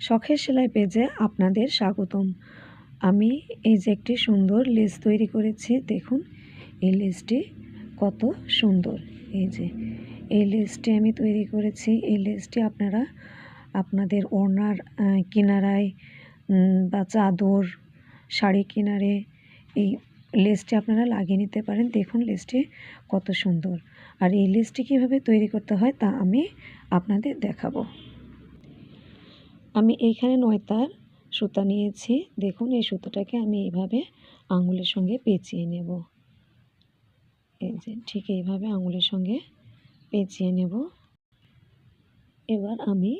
শখের সেলাই পেজে আপনাদের স্বাগতম। আমি এই যে একটি সুন্দর লেস তৈরি করেছি, দেখুন, এই লেসটি কত সুন্দর। এই যে, এই লেসটি আমি তৈরি করেছি, এই লেসটি আপনারা আপনাদের ওড়নার কিনারায় বা চাদর, শাড়ি কিনারে এই লেসটি আপনারা লাগিয়ে নিতে পারেন। দেখুন লেসটি কত সুন্দর। আর এই লেসটি কীভাবে তৈরি করতে হয় তা আমি আপনাদের দেখাবো। আমি এইখানে নয়তার সুতা নিয়েছি। দেখুন, এই সুতোটাকে আমি এইভাবে আঙুলের সঙ্গে পেঁচিয়ে নেব। এই যে, ঠিক এইভাবে আঙুলের সঙ্গে পেঁচিয়ে নেব। এবার আমি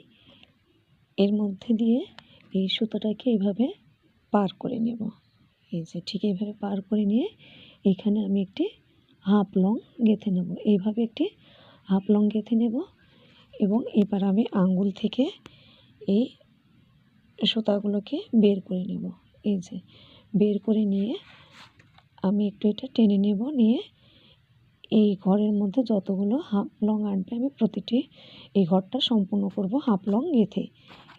এর মধ্যে দিয়ে এই সুতোটাকে এইভাবে পার করে নেব। এই যে, ঠিক এইভাবে পার করে নিয়ে এখানে আমি একটি হাফ লং গেঁথে নেব। এইভাবে একটি হাফ লং গেঁথে নেব এবং এবার আমি আঙ্গুল থেকে এই সুতাগুলোকে বের করে নেব। এই যে, বের করে নিয়ে আমি একটু এটা টেনে নেব, নিয়ে এই ঘরের মধ্যে যতগুলো হাফ লং আনবে আমি প্রতিটি এই ঘরটা সম্পূর্ণ করব হাফ লং গেঁথে।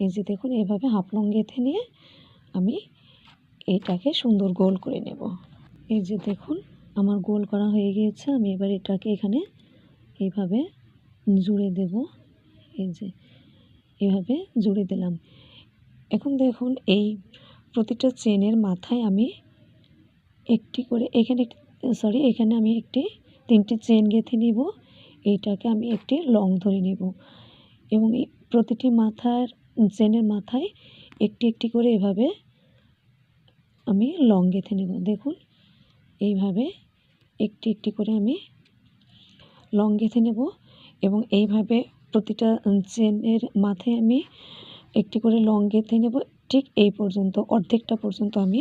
এই যে দেখুন, এভাবে হাফ লং গেঁথে নিয়ে আমি এটাকে সুন্দর গোল করে নেব। এই যে দেখুন, আমার গোল করা হয়ে গিয়েছে, আমি এবার এটাকে এখানে এইভাবে জুড়ে দেব। এই যে, এভাবে জুড়ে দিলাম। এখন দেখুন, এই প্রতিটা চেনের মাথায় আমি একটি করে, এখানে সরি এখানে আমি একটি, তিনটি চেন গেঁথে নিব। এইটাকে আমি একটি লং ধরে নেব। এবং প্রতিটি মাথার, চেনের মাথায় একটি একটি করে এভাবে আমি লং গেঁথে নেব। দেখুন, এইভাবে একটি একটি করে আমি লং গেঁথে নেব। এবং এইভাবে প্রতিটা চেনের মাথায় আমি একটি করে লং গেঁথে নেব। ঠিক এই পর্যন্ত, অর্ধেকটা পর্যন্ত আমি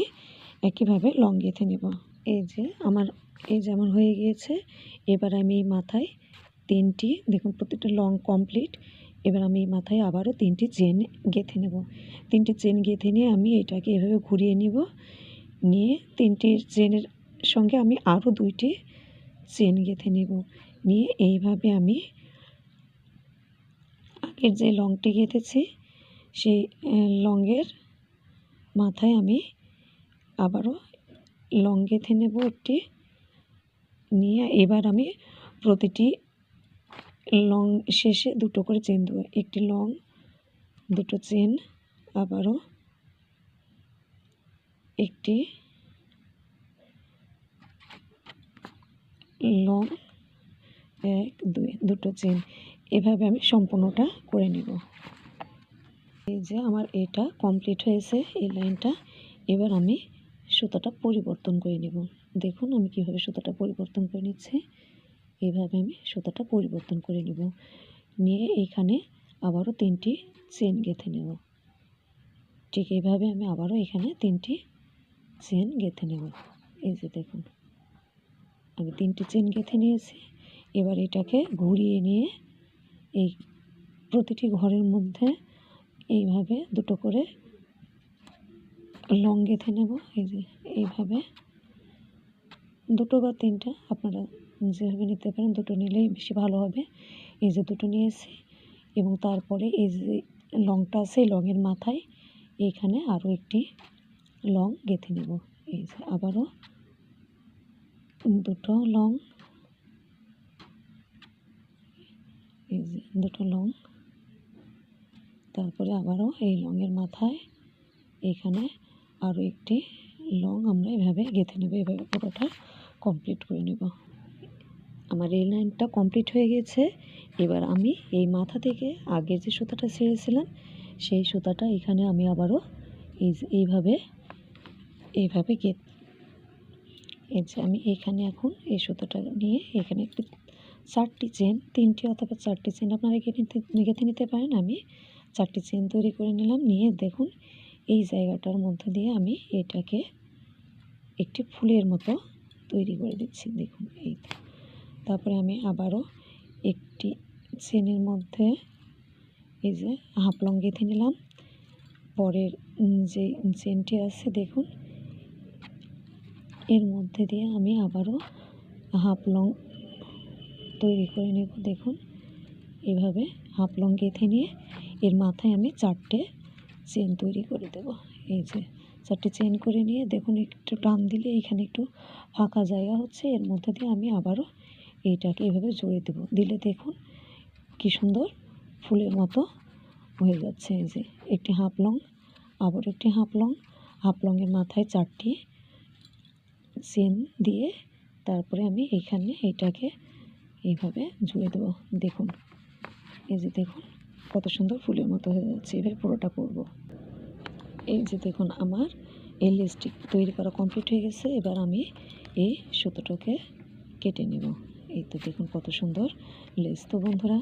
একইভাবে লং গেঁথে নেব। এই যে আমার, এই যেমন হয়ে গিয়েছে। এবার আমি এই মাথায় তিনটি, দেখুন প্রতিটা লং কমপ্লিট এবার আমি এই মাথায় আবারও তিনটি চেন গেঁথে নেব। তিনটি চেন গেঁথে নিয়ে আমি এটাকে এভাবে ঘুরিয়ে নিব। নিয়ে তিনটি চেনের সঙ্গে আমি আরও দুইটি চেন গেঁথে নেব। নিয়ে এইভাবে আমি আগের যে লংটি গেঁথেছি সেই লংয়ের মাথায় আমি আবারও লং গেঁথে নেব একটি। নিয়ে এবার আমি প্রতিটি লং, শেষে দুটো করে চেন দেবো। একটি লং, দুটো চেন, আবারও একটি লং, এক, দুই, দুটো চেন। এভাবে আমি সম্পূর্ণটা করে নেব। এই যে আমার এটা কমপ্লিট হয়েছে, এই লাইনটা। এবার আমি সুতাটা পরিবর্তন করে নেব। দেখুন আমি কীভাবে সুতাটা পরিবর্তন করে নিচ্ছি। এইভাবে আমি সুতাটা পরিবর্তন করে নেব। নিয়ে এখানে আবারও তিনটি চেন গেঁথে নেব। ঠিক এইভাবে আমি আবারও এখানে তিনটি চেন গেঁথে নেব। এই যে দেখুন, আমি তিনটি চেন গেঁথে নিয়েছি। এবার এটাকে ঘুরিয়ে নিয়ে এই প্রতিটি ঘরের মধ্যে এইভাবে দুটো করে লং গেঁথে নেব, এই যে এইভাবে। দুটো বা তিনটা আপনারা যেভাবে নিতে পারেন, দুটো নিলেই বেশি ভালো হবে। এই যে দুটো নিয়েছি এবং তারপরে এই যে লংটা আছে লংয়ের মাথায় এইখানে আরও একটি লং গেঁথে নেব। এই যে আবারও দুটো লং, এই যে দুটো লং তারপরে আবারও এই লংয়ের মাথায় এখানে আরও একটি লং আমরা এভাবে গেঁথে নেব। এভাবে পুরোটা কমপ্লিট করে নেব। আমার এই লাইনটা কমপ্লিট হয়ে গেছে। এবার আমি এই মাথা থেকে আগের যে সুতাটা ছেড়েছিলাম, সেই সুতাটা এখানে আমি আবারও এই এইভাবে এইভাবে গেত এই যে আমি এখানে এখন এই সুতোটা নিয়ে এখানে একটি চারটি চেন তিনটি অথবা চারটি চেন আপনারা গেঁথে নিতে পারেন। আমি চারটি চেন তৈরি করে নিলাম। নিয়ে দেখুন, এই জায়গাটার মধ্যে দিয়ে আমি এটাকে একটি ফুলের মতো তৈরি করে দিচ্ছি। দেখুন, এই তারপরে আমি আবারও একটি চেনের মধ্যে এই যে হাফ লং গেঁথে নিলাম। পরের যে চেনটি আছে, দেখুন, এর মধ্যে দিয়ে আমি আবারও হাফ লং তৈরি করে নেব। দেখুন, এভাবে হাফ লং গেঁথে নিয়ে এর মাথায় আমি চারটে চেন তৈরি করে দেব। এই যে চারটে চেন করে নিয়ে দেখুন একটু টান দিলে এখানে একটু ফাঁকা জায়গা হচ্ছে, এর মধ্যে দিয়ে আমি আবারও এইটাকে এভাবে জড়ে দেব। দিলে দেখুন কি সুন্দর ফুলের মতো হয়ে যাচ্ছে। এই যে একটি হাফ লং, আবার একটি হাফ লং, হাফ লংয়ের মাথায় চারটি চেন দিয়ে তারপরে আমি এখানে এইটাকে এইভাবে জুড়ে দেবো। দেখুন, এই যে দেখুন কত সুন্দর ফুলের মতো হয়ে যাচ্ছে, এবার পুরোটা করব। এই যে দেখুন আমার এই লিপস্টিক তৈরি করা কমপ্লিট হয়ে গেছে, এবার আমি এই সুতোটাকে কেটে নেব। এই তো দেখুন কত সুন্দর লেস তো বন্ধুরা,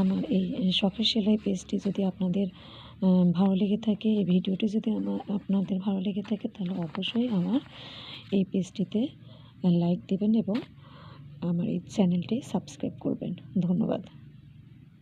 আমার এই শখের সেলাই পেজটি যদি আপনাদের ভালো লেগে থাকে, এই ভিডিওটি যদি আমার আপনাদের ভালো লেগে থাকে, তাহলে অবশ্যই আমার এই পেজটিতে লাইক দেবেন এবং আমার এই চ্যানেলটি সাবস্ক্রাইব করবেন। ধন্যবাদ।